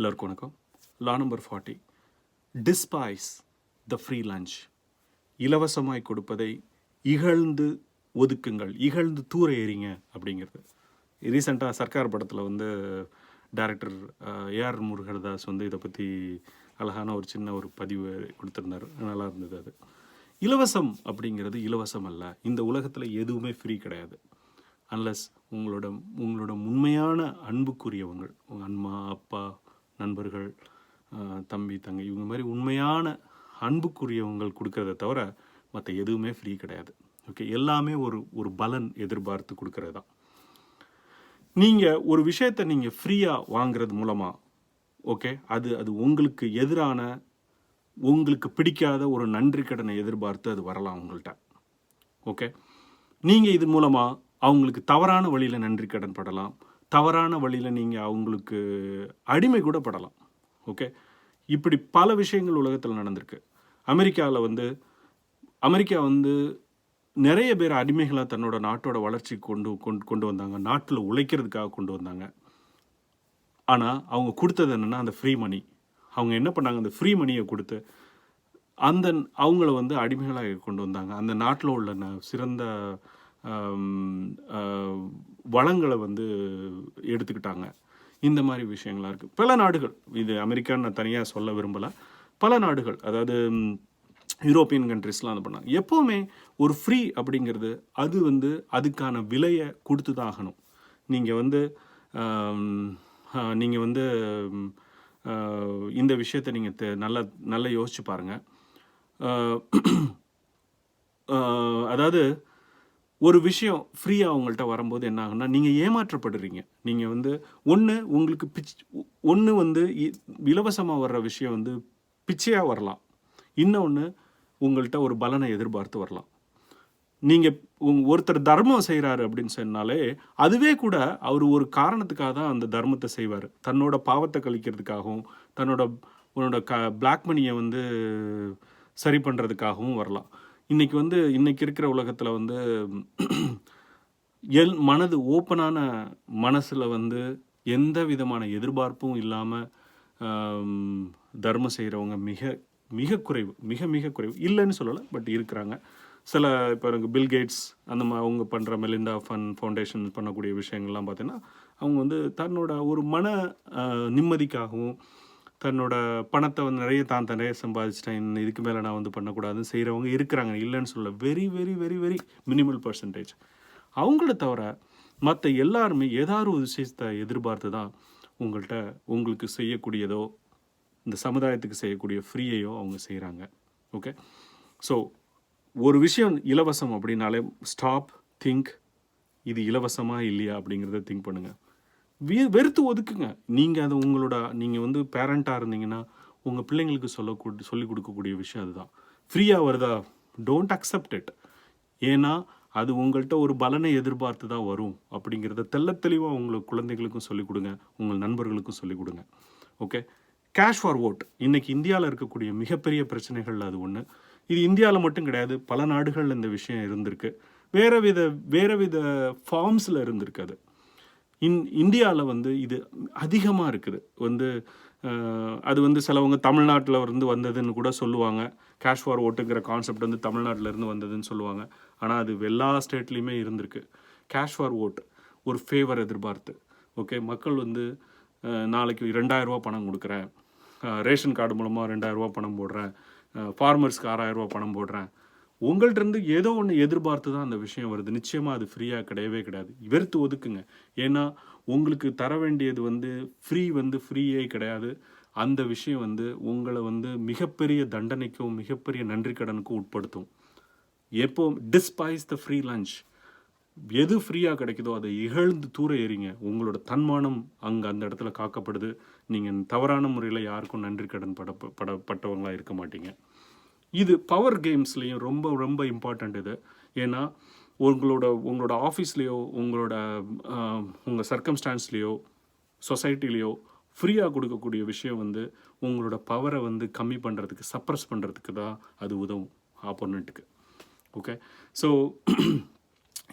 எல்லோருக்கும் வணக்கம். Law number forty despise the free lunch இலவசமாய் கொடுப்பதை இகழ்ந்து ஒதுக்குங்கள். இகழ்ந்து தூர எறிங்க அப்படிங்கிறது. ரீசெண்டாக சர்க்கார் படத்தில் வந்து டேரக்டர் ஏஆர் முருகர்தாஸ் வந்து இதை பற்றி அழகான ஒரு சின்ன ஒரு பதிவு கொடுத்துருந்தாரு. நல்லா இருந்தது அது. இலவசம் அப்படிங்கிறது இலவசம் அல்ல. இந்த உலகத்தில் எதுவுமே ஃப்ரீ கிடையாது. அன்லஸ் உங்களோட உங்களோட உண்மையான அன்புக்குரியவங்கள் உங்கள் அம்மா அப்பா நண்பர்கள் தம்பி தங்கை இவங்க மாதிரி உண்மையான அன்புக்குரியவங்கள் கொடுக்கறத தவிர மற்ற எதுவுமே ஃப்ரீ கிடையாது. ஓகே எல்லாமே ஒரு ஒரு பலன் எதிர்பார்த்து கொடுக்கறது தான். நீங்கள் ஒரு விஷயத்தை நீங்கள் ஃப்ரீயாக வாங்குறது மூலமாக ஓகே அது அது உங்களுக்கு எதிரான உங்களுக்கு பிடிக்காத ஒரு நன்றி கடனை எதிர்பார்த்து அது வரலாம் உங்கள்கிட்ட ஓகே நீங்கள் இது மூலமாக அவங்களுக்கு தவறான வழியில் நன்றி கடன் படலாம். தவறான வழியில் நீங்கள் அவங்களுக்கு அடிமை கூட படலாம். ஓகே? இப்படி பல விஷயங்கள் உலகத்தில் நடந்திருக்கு. அமெரிக்காவில் வந்து அமெரிக்கா வந்து நிறைய பேர் அடிமைகளாக தன்னோட நாட்டோட வளர்ச்சி கொண்டு கொண்டு கொண்டு வந்தாங்க. நாட்டில் உழைக்கிறதுக்காக கொண்டு வந்தாங்க. ஆனால் அவங்க கொடுத்தது என்னென்னா அந்த ஃப்ரீ மணி அவங்க என்ன பண்ணாங்க? அந்த ஃப்ரீ மணியை கொடுத்து அந்த அவங்கள வந்து அடிமைகளாக கொண்டு வந்தாங்க. அந்த நாட்டில் உள்ள ந- சிறந்த வளங்களை வந்து எடுத்துக்கிட்டாங்க. இந்த மாதிரி விஷயங்கள்லாம் இருக்குது பல நாடுகள் இது அமெரிக்கான்னு நான் தனியாக சொல்ல விரும்பலை. பல நாடுகள் அதாவது யூரோப்பியன் கண்ட்ரிஸ்லாம் அது பண்ணாங்க. எப்போவுமே ஒரு ஃப்ரீ அப்படிங்கிறது அது வந்து அதுக்கான விலையை கொடுத்து தான் ஆகணும். நீங்கள் வந்து நீங்கள் வந்து இந்த விஷயத்தை நீங்கள் நல்லா நல்லா யோசிச்சு பாருங்கள் அதாவது ஒரு விஷயம் ஃப்ரீயாக அவங்கள்ட்ட வரும்போது என்ன ஆகும்னா நீங்கள் ஏமாற்றப்படுறீங்க. நீங்கள் வந்து ஒன்று உங்களுக்கு பிச் ஒன்று வந்து இலவசமாக வர்ற விஷயம் வந்து பிச்சையாக வரலாம். இன்னொன்று உங்கள்கிட்ட ஒரு பலனை எதிர்பார்த்து வரலாம். நீங்கள் ஒருத்தர் தர்மம் செய்கிறாரு அப்படின்னு சொன்னாலே அதுவே கூட அவர் ஒரு காரணத்துக்காக தான் அந்த தர்மத்தை செய்வார். தன்னோட பாவத்தை கழிக்கிறதுக்காகவும் தன்னோட உன்னோட க பிளாக் மணியை வந்து சரி பண்ணுறதுக்காகவும் வரலாம். இன்றைக்கி வந்து இன்றைக்கி இருக்கிற உலகத்தில் வந்து எல் மனது ஓப்பனான மனசில் வந்து எந்த விதமான எதிர்பார்ப்பும் இல்லாமல் தர்மம் செய்கிறவங்க மிக மிக குறைவு மிக மிக குறைவு. இல்லைன்னு சொல்லலை பட் இருக்கிறாங்க. சில இப்போ எனக்கு பில் கேட்ஸ் அந்த மாதிரி அவங்க பண்ணுற மெலிண்டா ஃபன் ஃபவுண்டேஷன் பண்ணக்கூடிய விஷயங்கள்லாம் பார்த்தீங்கன்னா அவங்க வந்து தன்னோட ஒரு மன நிம்மதிக்காகவும் தன்னோட பணத்தை வந்து நிறைய தான் நிறைய சம்பாதிச்சிட்டேன். இன்னும் இதுக்கு மேலே நான் வந்து பண்ணக்கூடாதுன்னு செய்கிறவங்க இருக்கிறாங்க. இல்லைன்னு சொல்ல very very very very minimal percentage அவங்கள தவிர மற்ற எல்லாருமே ஏதாவது ஒரு விஷயத்தை எதிர்பார்த்து தான் உங்கள்கிட்ட உங்களுக்கு செய்யக்கூடியதோ இந்த சமுதாயத்துக்கு செய்யக்கூடிய ஃப்ரீயையோ அவங்க செய்கிறாங்க ஓகே ஸோ ஒரு விஷயம் இலவசம் அப்படின்னாலே ஸ்டாப் திங்க் இது இலவசமாக இல்லையா அப்படிங்கிறத திங்க் பண்ணுங்கள் வெ வெறுத்து ஒதுக்குங்க. நீங்கள் அது உங்களோட நீங்கள் வந்து பேரண்ட்டாக இருந்தீங்கன்னா உங்கள் பிள்ளைங்களுக்கு சொல்ல சொல்லிக் கொடுக்கக்கூடிய விஷயம் அதுதான். ஃப்ரீயாக வருதா? டோன்ட் அக்செப்ட் இட் ஏன்னா அது உங்கள்கிட்ட ஒரு பலனை எதிர்பார்த்து தான் வரும். அப்படிங்கிறத தெல்ல தெளிவாக உங்களுக்கு குழந்தைகளுக்கும் சொல்லிக் கொடுங்க. உங்கள் நண்பர்களுக்கும் சொல்லிக் கொடுங்க. ஓகே கேஷ் ஃபார் ஓட் இன்றைக்கி இந்தியாவில் இருக்கக்கூடிய மிகப்பெரிய பிரச்சனைகள் அது ஒன்று இது இந்தியாவில் மட்டும் கிடையாது. பல நாடுகளில் இந்த விஷயம் இருந்திருக்கு. வேறு வித வேறு வித ஃபார்ம்ஸில் இருந்திருக்கு அது. இன் இந்தியாவில் வந்து இது அதிகமாக இருக்குது. வந்து அது வந்து சிலவங்க தமிழ்நாட்டில் இருந்து வந்ததுன்னு கூட சொல்லுவாங்க. கேஷ் ஃபார் ஓட்டுங்கிற கான்செப்ட் வந்து தமிழ்நாட்டிலேருந்து வந்ததுன்னு சொல்லுவாங்க. ஆனால் அது எல்லா ஸ்டேட்லேயுமே இருந்திருக்கு. கேஷ் ஃபார் ஓட் ஒரு ஃபேவர் எதிர்பார்த்து. ஓகே மக்கள் வந்து நாளைக்கு ரெண்டாயிரரூபா பணம் கொடுக்குறேன். ரேஷன் கார்டு மூலமாக ரெண்டாயிரரூபா பணம் போடுறேன். ஃபார்மர்ஸ்க்கு ஆறாயிரம் பணம் போடுறேன். உங்கள்கிட்ட இருந்து ஏதோ ஒன்று எதிர்பார்த்து தான் அந்த விஷயம் வருது. நிச்சயமாக அது ஃப்ரீயாக கிடையவே கிடையாது. வெறுத்து ஒதுக்குங்க. ஏன்னா உங்களுக்கு தர வேண்டியது வந்து ஃப்ரீ வந்து ஃப்ரீயே கிடையாது. அந்த விஷயம் வந்து உங்களை வந்து மிகப்பெரிய தண்டனைக்கும் மிகப்பெரிய நன்றி கடனுக்கும் உட்படுத்தும். எப்போ டிஸ்பைஸ் த ஃப்ரீ லஞ்ச் எது ஃப்ரீயாக கிடைக்குதோ அதை இகழ்ந்து தூர எறிங்க. உங்களோட தன்மானம் அங்கே அந்த இடத்துல காக்கப்படுது. நீங்கள் தவறான முறையில் யாருக்கும் நன்றி கடன் பட பட பட்டவங்களாக இருக்க மாட்டீங்க. இது பவர் கேம்ஸ்லேயும் ரொம்ப ரொம்ப இம்பார்ட்டண்ட் இது. ஏன்னா உங்களோட உங்களோட ஆஃபீஸ்லேயோ உங்களோட உங்கள் சர்க்கம்ஸ்டான்ஸ்லேயோ சொசைட்டிலேயோ ஃப்ரீயாக கொடுக்கக்கூடிய விஷயம் வந்து உங்களோட பவரை வந்து கம்மி பண்ணுறதுக்கு சப்ரஸ் பண்ணுறதுக்கு தான் அது உதவும் ஆப்போனண்ட்டுக்கு ஓகே ஸோ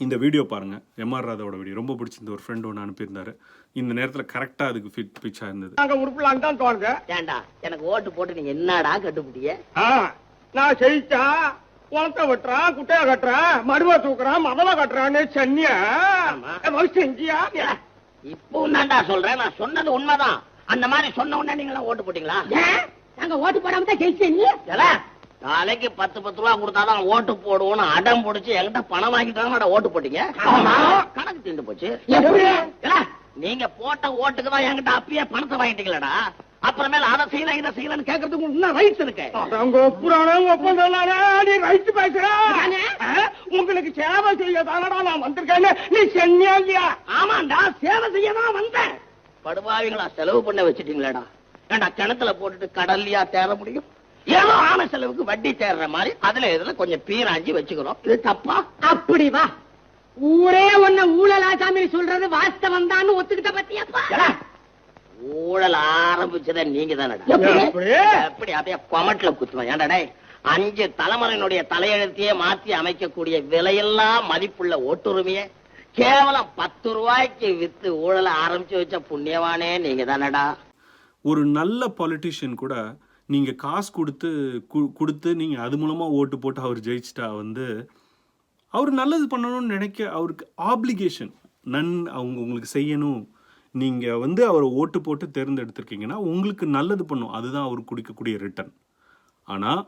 இந்த வீடியோ பாருங்கள் எம்ஆர் ராதாவோட வீடியோ ரொம்ப பிடிச்சிருந்த ஒரு ஃப்ரெண்ட் ஒன்று அனுப்பியிருந்தாரு. இந்த நேரத்தில் கரெக்டாக அதுக்கு ஃபிட் பிச்சாக இருந்தது. நாங்க உருப்பலான்னு தான் தோணுது. ஏண்டா எனக்கு ஓட்டு போட்டு நீங்க என்னடா கட்டுப்பிட்டிய ஆ, நான் ஜெயிச்சா குளத்தை வெட்டுறான் குட்டையா கட்டுறான் மடுவை தூக்குறான் மதவை கட்டுறான்னு சென்னியா? செஞ்சியா? இப்போ தான்டா சொல்றேன். நான் சொன்னது உண்மைதான். அந்த மாதிரி சொன்ன உடனே நீங்க ஓட்டு போட்டீங்களா? நாங்க ஓட்டு போடாம தான் ஏல, நாளைக்கு பத்து பத்து ரூபா கொடுத்தாதான் ஓட்டு போடுவோம்னு அடம் பிடிச்சி என்கிட்ட பணம் வாங்கிட்டாங்க ஓட்டு போட்டீங்க. கணக்கு தீண்டு போச்சு. நீங்க போட்ட ஓட்டுக்கு தான் என்கிட்ட அப்பயே பணத்தை வாங்கிட்டீங்களடா. அப்புறமேல அதை செய்யல இதை செய்யலன்னு கேட்கறதுக்கு உங்களுக்கு இன்னும் ரைட்ஸ் இருக்கு? அவங்க ஒப்புறானே ஒப்பந்தானே நீ ரைட்டு பேசுற. உங்களுக்கு சேவை செய்ய தானடா நான் வந்திருக்கேன்னு நீ சென்னியா இல்லையா? ஆமாண்டா சேவை செய்ய தான் வந்தேன். படுபாவிங்களா செலவு பண்ண வச்சிட்டீங்களேடா. ஏண்டா கிணத்துல போட்டுட்டு கடல்லையா தேர முடியும்? ஏதோ ஆன செலவுக்கு வட்டி தேர்ற மாதிரி அதுல இதுல கொஞ்சம் பீராஞ்சி வச்சுக்கிறோம். இது தப்பா? அப்படி வா. ஊரே உன்ன ஊழலாசாமி சொல்றது வாஸ்தவம் தான் ஒத்துக்கிட்ட பத்தியாப்பா. ஊழல் ஆரம்பிச்சத நீங்க? எப்படி? அப்படியே கொமட்ல குத்துவேன். ஏன்டா டேய்? அஞ்சு தலைமுறையினுடைய தலையெழுத்தையே மாத்தி அமைக்கக்கூடிய விலையெல்லாம் மதிப்புள்ள ஓட்டுரிமையை கேவலம் பத்து ரூபாய்க்கு வித்து ஊழல ஆரம்பிச்சு வச்ச புண்ணியவானே நீங்க தானடா ஒரு நல்ல பாலிட்டிஷியன் கூட நீங்கள் காசு கொடுத்து கு- கொடுத்து நீங்கள் அது மூலமாக ஓட்டு போட்டு அவர் ஜெயிச்சிட்டா வந்து அவர் நல்லது பண்ணணும்னு நினைக்க அவருக்கு ஆப்ளிகேஷன் நன் அவங்க உங்களுக்கு செய்யணும் நீங்கள் வந்து அவரை ஓட்டு போட்டு தேர்ந்தெடுத்திருக்கீங்கன்னா உங்களுக்கு நல்லது பண்ணும். அதுதான் அவர் கொடுக்கக்கூடிய ரிட்டர்ன் ஆனால்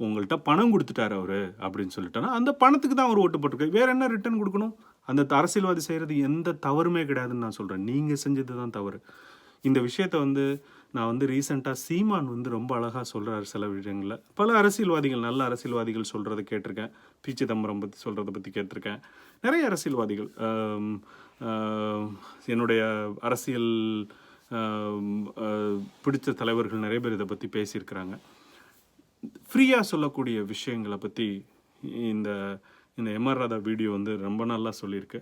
உங்கள்கிட்ட பணம் கொடுத்துட்டார் அவர் அப்படின்னு சொல்லிட்டோன்னா அந்த பணத்துக்கு தான் அவர் ஓட்டு போட்டிருக்காரு. வேறு என்ன ரிட்டர்ன் கொடுக்கணும்? அந்த அரசியல்வாதி செய்கிறது எந்த தவறுமே கிடையாதுன்னு நான் சொல்கிறேன் நீங்கள் செஞ்சது தான் தவறு. இந்த விஷயத்த வந்து நான் வந்து ரீசெண்டாக சீமான் வந்து ரொம்ப அழகாக சொல்கிறார் சில விஷயங்களில். பல அரசியல்வாதிகள் நல்ல அரசியல்வாதிகள் சொல்கிறத கேட்டிருக்கேன். பி. சிதம்பரம் பற்றி சொல்கிறத பற்றி கேட்டிருக்கேன். நிறைய அரசியல்வாதிகள் என்னுடைய அரசியல் பிடித்த பிடிச்ச தலைவர்கள் நிறைய பேர் இதை பற்றி பேசியிருக்கிறாங்க. ஃப்ரீயாக சொல்லக்கூடிய விஷயங்களை பற்றி இந்த இந்த எம்ஆர் ராதா வீடியோ வந்து ரொம்ப நல்லா சொல்லியிருக்கு.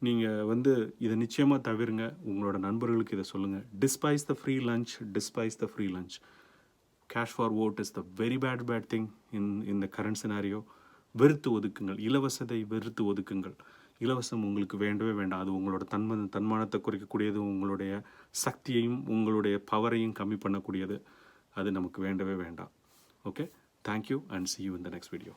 நீங்கள் வந்து இதை நிச்சயமாக தவிருங்க. உங்களோட நண்பர்களுக்கு இதை சொல்லுங்கள் despise the free lunch despise the free lunch cash for vote is the very bad bad thing in இந்த கரண்ட் சினாரியோ வெறுத்து ஒதுக்குங்கள். இலவசத்தை வெறுத்து ஒதுக்குங்கள். இலவசம் உங்களுக்கு வேண்டவே வேண்டாம். அது உங்களோட தன்ம தன்மானத்தை குறைக்கக்கூடியது உங்களுடைய சக்தியையும் உங்களுடைய பவரையும் கம்மி பண்ணக்கூடியது. அது நமக்கு வேண்டவே வேண்டாம். Okay thank you and see you இந்த நெக்ஸ்ட் வீடியோ